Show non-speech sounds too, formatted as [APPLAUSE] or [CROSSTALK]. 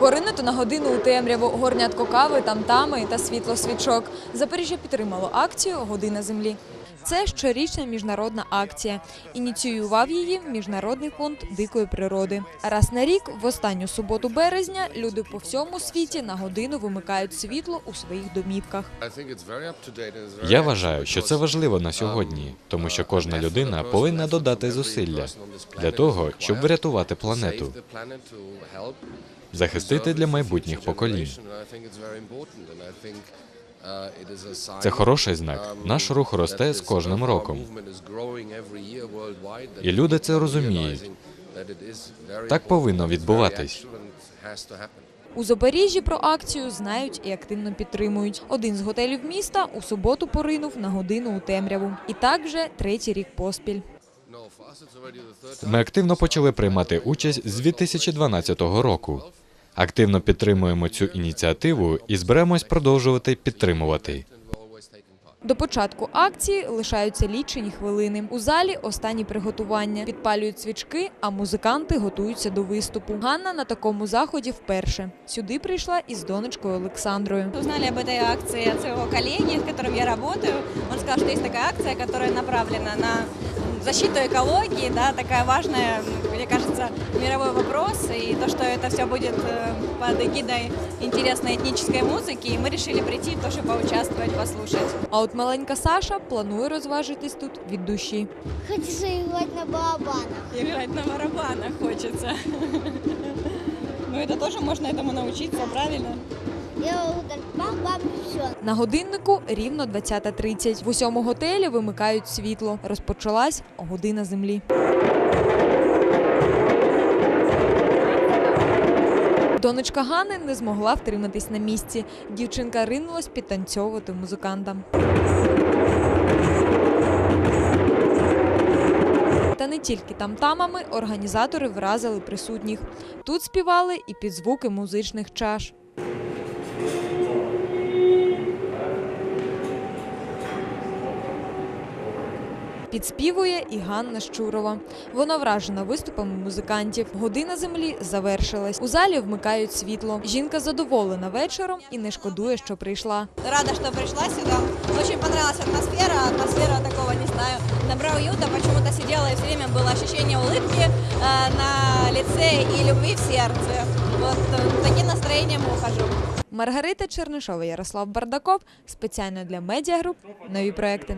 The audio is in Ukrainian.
Поринуто на годину у темряву, горнятко кави, тамтами та світло свічок. Запоріжжя підтримало акцію Година землі. Це щорічна міжнародна акція. Ініціював її Міжнародний фонд дикої природи. Раз на рік, в останню суботу березня, люди по всьому світі на годину вимикають світло у своїх домівках. Я вважаю, що це важливо на сьогодні, тому що кожна людина повинна додати зусилля для того, щоб врятувати планету, захистити для майбутніх поколінь. Це хороший знак. Наш рух росте з кожним роком. І люди це розуміють. Так повинно відбуватись. У Запоріжжі про акцію знають і активно підтримують. Один з готелів міста у суботу поринув на годину у темряву. І так вже третій рік поспіль. Ми активно почали приймати участь з 2012 року. Активно підтримуємо цю ініціативу і зберемось продовжувати підтримувати. До початку акції лишаються лічені хвилини. У залі останні приготування. Підпалюють свічки, а музиканти готуються до виступу. Ганна на такому заході вперше. Сюди прийшла із донечкою Олександрою. Узнали об этой акции от своего коллеги, с которым я работаю. Он сказал, что есть такая акция, которая направлена на защиту экологии, да, такая важная, мне кажется, мировой вопрос, и то, что это все будет э, под эгидой интересной этнической музыки, и мы решили прийти тоже поучаствовать, послушать. А от маленька Саша планує розважитись тут від душі. Хочу играть на барабанах. Играть на барабанах хочется. [LAUGHS] Ну, это тоже можно этому научиться, правильно? Я На годиннику рівно 20.30. В усьому готелі вимикають світло. Розпочалась година землі. Донечка Гани не змогла втриматись на місці. Дівчинка ринулась підтанцьовувати музикантам. Та не тільки тамтамами організатори вразили присутніх. Тут співали і під звуки музичних чаш. Підспівує і Ганна Щурова. Вона вражена виступами музикантів. Година землі завершилась. У залі вмикають світло. Жінка задоволена вечором і не шкодує, що прийшла. Рада, что пришла сюда. Очень понравилась атмосфера, атмосфера такого, не знаю, добра, уюта. Почему-то сидела и все время было ощущение улыбки э, на лице и любви в сердце. Вот э, таким настроением ухожу. Маргарита Чернишова, Ярослав Бардаков спеціально для медіагруп нові проекти.